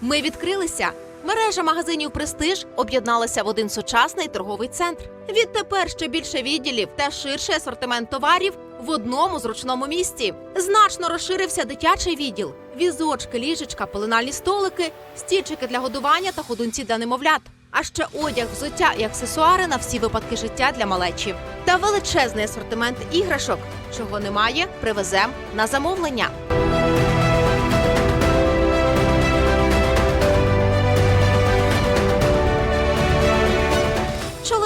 Ми відкрилися. Мережа магазинів Престиж об'єдналася в один сучасний торговий центр. Відтепер ще більше відділів та ширший асортимент товарів в одному зручному місці. Значно розширився дитячий відділ: візочки, ліжечка, пеленальні столики, стільчики для годування та ходунці для немовлят. А ще одяг, взуття і аксесуари на всі випадки життя для малечі. Та величезний асортимент іграшок. Чого немає, привезем на замовлення.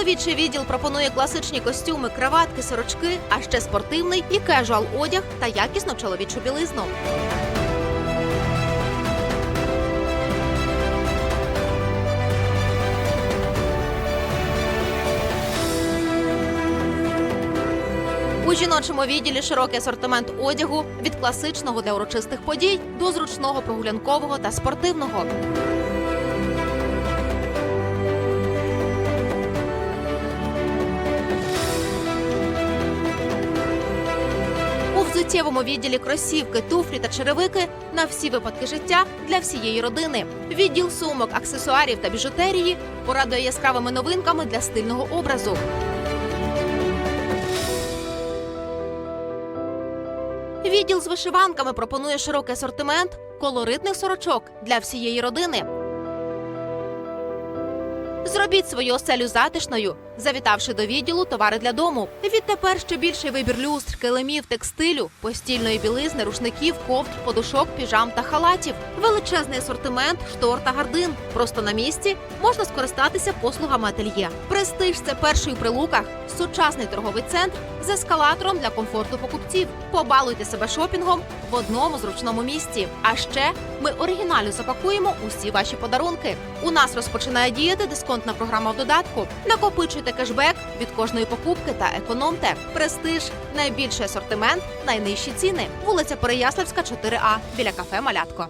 Чоловічий відділ пропонує класичні костюми, краватки, сорочки, а ще спортивний і кежуал одяг та якісну чоловічу білизну. У жіночому відділі широкий асортимент одягу від класичного для урочистих подій до зручного прогулянкового та спортивного. Взуттєвому відділі кросівки, туфлі та черевики на всі випадки життя для всієї родини. Відділ сумок, аксесуарів та біжутерії порадує яскравими новинками для стильного образу. Відділ з вишиванками пропонує широкий асортимент колоритних сорочок для всієї родини. Зробіть свою оселю затишною, завітавши до відділу товари для дому. Відтепер ще більший вибір люстр, килимів, текстилю, постільної білизни, рушників, ковдр, подушок, піжам та халатів. Величезний асортимент, штор та гардин. Просто на місці можна скористатися послугами ательє. Престиж це перший у прилуках, сучасний торговий центр з ескалатором для комфорту покупців. Побалуйте себе шопінгом в одному зручному місці. А ще ми оригінально запакуємо усі ваші подарунки. У нас розпочинає діяти дисконтна програма в додатку. Накопичуйте кешбек від кожної покупки та економте. Престиж найбільший асортимент, найнижчі ціни. Вулиця Переяславська, 4А, біля кафе Малятко.